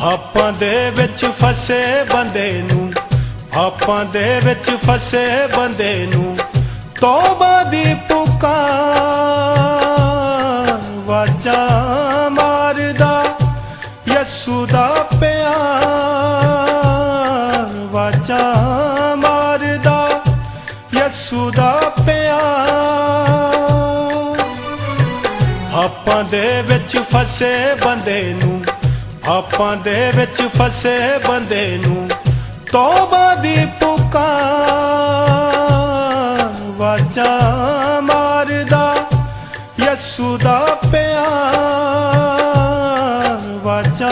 ਆਪਾਂ ਦੇ ਵਿੱਚ ਫਸੇ ਬੰਦੇ ਨੂੰ ਆਪਾਂ ਦੇ ਵਿੱਚ ਫਸੇ ਬੰਦੇ ਨੂੰ, ਤੋਬਾ ਦੀ ਪੁਕਾਰ ਵਾਜਾ ਮਾਰਦਾ, ਯਸੂ ਦਾ ਪਿਆਰ ਵਾਜਾ ਮਾਰਦਾ, ਯਸੂ ਦਾ ਪਿਆਰ। ਆਪਾਂ ਦੇ ਵਿੱਚ ਫਸੇ ਬੰਦੇ ਨੂੰ ਆਪਾਂ ਦੇ ਵਿੱਚ ਫਸੇ ਬੰਦੇ ਨੂੰ ਤੋਬਾ ਦੀ ਪੁਕਾਰ ਵਾਜਾ ਮਾਰਦਾ ਯਸੂ ਦਾ ਪਿਆਰ, ਵਾਜਾ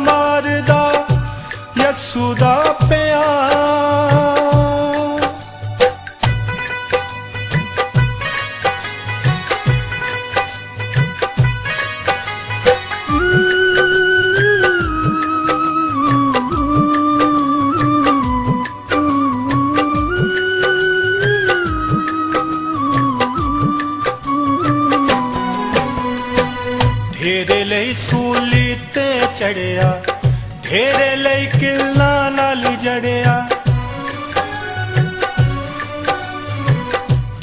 ਮਾਰਦਾ ਯਸੂ ਦਾ ਤੇਰੇ ਲਈ ਸੂਲੀ ਤੇ ਚੜਿਆ, ਤੇਰੇ ਲਈ ਕਿੱਲਾ ਨਾਲ ਜੜਿਆ।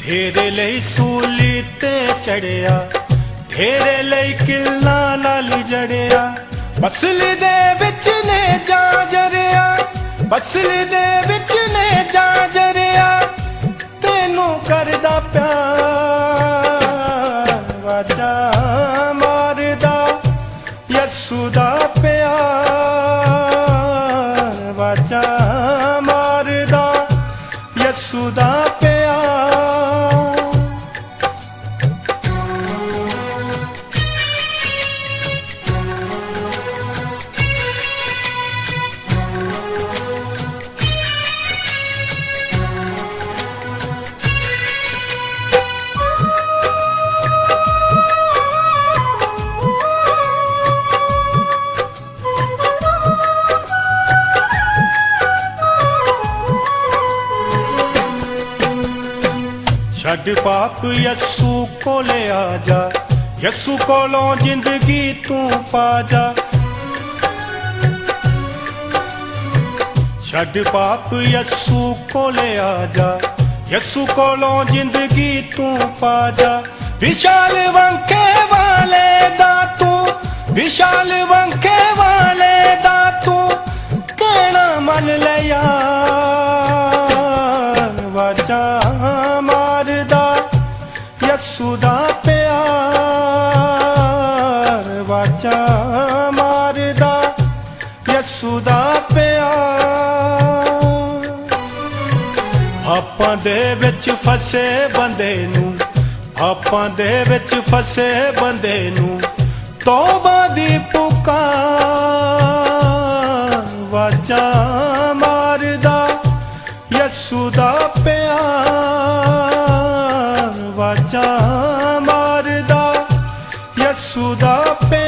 ਤੇਰੇ ਲਈ ਸੂਲੀ ਤੇ ਚੜਿਆ, ਤੇਰੇ ਲਈ ਕਿੱਲਾ ਨਾਲ ਜੜਿਆ। ਬਸਲ ਦੇ ਵਿੱਚ ਨੇ ਜਾ ਜਰਿਆ, ਬਸਲ ਦੇ ਵਿੱਚ ਨੇ ਜਾ ਜਰਿਆ। ਤੈਨੂੰ ਕਰਦਾ ਪਿਆਰ ਛੱਡ ਪਾਪ ਯਸੂ ਕੋਲੇ ਆ ਜਾ। ਯਸੂ ਕੋਲੋਂ ਜ਼ਿੰਦਗੀ ਤੂੰ ਪਾ ਜਾ। ਛੱਡ ਪਾਪ ਯਸੂ ਕੋਲੇ ਆ ਜਾ। ਯਸੂ ਕੋਲੋਂ ਜ਼ਿੰਦਗੀ ਤੂੰ ਪਾ ਜਾ। ਵਿਸ਼ਾਲ ਵੰਕੇ ਵਾਲੇ ਦਾ ਤੂੰ। ਵਿਸ਼ਾਲ ਵੰਕੇ ਵਾਲੇ ਯਸੂ ਦਾ ਪਿਆਰ ਵਾਜਾ ਮਾਰਦਾ ਯਸੂ ਦਾ ਪਿਆਰ। ਆਪਾਂ ਦੇ ਵਿੱਚ ਫਸੇ ਬੰਦੇ ਨੂੰ ਆਪਾਂ ਦੇ ਵਿੱਚ ਫਸੇ ਬੰਦੇ ਨੂੰ ਤੋਬਾ ਦੀ ਪੁਕਾਰ, ਵਾਚਾ ਮਾਰਦਾ ਯਸੂ ਦਾ ਪੇ